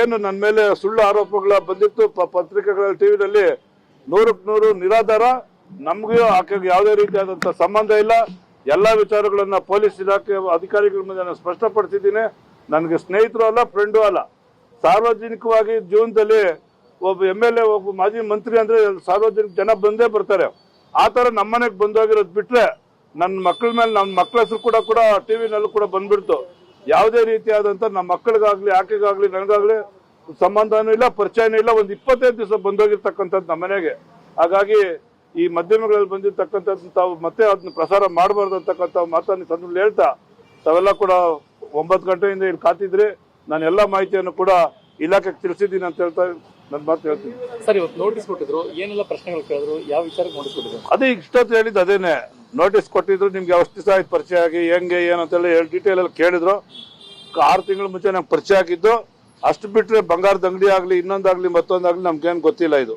ಏನು ನನ್ನ ಮೇಲೆ ಸುಳ್ಳು ಆರೋಪಗಳ ಬಂದಿತ್ತು ಪತ್ರಿಕೆಗಳಲ್ಲಿ, ಟಿವಿನಲ್ಲಿ ನೂರಕ್ಕೆ ನೂರು ನಿರಾಧಾರ. ನಮಗೂ ಆಕೆಗೆ ಯಾವುದೇ ರೀತಿಯಾದಂಥ ಸಂಬಂಧ ಇಲ್ಲ. ಎಲ್ಲ ವಿಚಾರಗಳನ್ನ ಪೊಲೀಸ್ ಇಲಾಖೆ ಅಧಿಕಾರಿಗಳ ಮುಂದೆ ನಾನು ಸ್ಪಷ್ಟಪಡಿಸಿದ್ದೀನಿ. ನನಗೆ ಸ್ನೇಹಿತರು ಅಲ್ಲ ಫ್ರೆಂಡು ಅಲ್ಲ. ಸಾರ್ವಜನಿಕವಾಗಿ ಜೀವನದಲ್ಲಿ ಒಬ್ಬ ಎಂ ಎಲ್ ಎ, ಒಬ್ಬ ಮಾಜಿ ಮಂತ್ರಿ ಅಂದ್ರೆ ಸಾರ್ವಜನಿಕ ಜನ ಬಂದೇ ಬರ್ತಾರೆ. ಆ ತರ ನಮ್ಮನೆಗೆ ಬಂದೋಗಿರೋದು ಬಿಟ್ರೆ ನನ್ನ ಮಕ್ಕಳ ಮೇಲೆ, ನನ್ನ ಮಕ್ಕಳ ಹೆಸರು ಕೂಡ ಕೂಡ ಟಿವಿನಲ್ಲೂ ಕೂಡ ಬಂದ್ಬಿಡ್ತು. ಯಾವುದೇ ರೀತಿಯಾದಂತ ನಮ್ಮ ಮಕ್ಕಳಿಗಾಗ್ಲಿ ಆಕೆಗಾಗ್ಲಿ ನನಗಾಗ್ಲಿ ಸಂಬಂಧನೂ ಇಲ್ಲ ಪರಿಚಯನೂ ಇಲ್ಲ. ಒಂದು ಇಪ್ಪತ್ತೈದು ದಿವಸ ಬಂದೋಗಿರ್ತಕ್ಕಂಥದ್ದು ನಮ್ಮ ಮನೆಗೆ. ಹಾಗಾಗಿ ಈ ಮಾಧ್ಯಮಗಳಲ್ಲಿ ಬಂದಿರ್ತಕ್ಕಂಥದ್ದು ತಾವು ಮತ್ತೆ ಅದನ್ನ ಪ್ರಸಾರ ಮಾಡಬಾರ್ದು ಅಂತಕ್ಕಂಥ ಮಾತನ್ನು ಸಂದರ್ಭದಲ್ಲಿ ಹೇಳ್ತಾ ತಾವೆಲ್ಲ ಕೂಡ ಒಂಬತ್ತು ಗಂಟೆಯಿಂದ ಇಲ್ಲಿ ಕಾತಿದ್ರೆ. ನಾನು ಎಲ್ಲ ಮಾಹಿತಿಯನ್ನು ಕೂಡ ಇಲಾಖೆಗೆ ತಿಳಿಸಿದ್ದೀನಿ ಅಂತ ಹೇಳ್ತಾ ನನ್ನ ಮಾತು ಹೇಳ್ತೀನಿ. ಸರ್ ಇವತ್ತು ನೋಟಿಸ್ ಕೊಟ್ಟಿದ್ರು. ಏನೆಲ್ಲ ಪ್ರಶ್ನೆಗಳು ಕೇಳಿದ್ರು? ಯಾವ ವಿಚಾರಕ್ಕೆ ನೋಟಿಸ್ ಕೊಟ್ಟಿದ್ರು? ಅದೇ ಇಷ್ಟೊತ್ತು ಹೇಳಿದ್ದು ಅದೇನೆ. ನೋಟಿಸ್ ಕೊಟ್ಟಿದ್ರು, ನಿಮ್ಗೆ ಎಷ್ಟು ದಿವಸ ಆಯ್ತು ಪರಿಚಯ ಆಗಿ, ಹೆಂಗೆ, ಏನು ಅಂತೆಲ್ಲ ಹೇಳಿ ಡೀಟೇಲ್ ಅಲ್ಲಿ ಕೇಳಿದ್ರು. ಆರು ತಿಂಗಳ ಮುಂಚೆ ನಂಗೆ ಪರಿಚಯ ಆಗಿದ್ದು, ಅಷ್ಟು ಬಿಟ್ಟರೆ ಬಂಗಾರದ ಅಂಗಡಿ ಆಗಲಿ ಇನ್ನೊಂದಾಗಲಿ ಮತ್ತೊಂದಾಗಲಿ ನಮ್ಗೇನು ಗೊತ್ತಿಲ್ಲ ಇದು.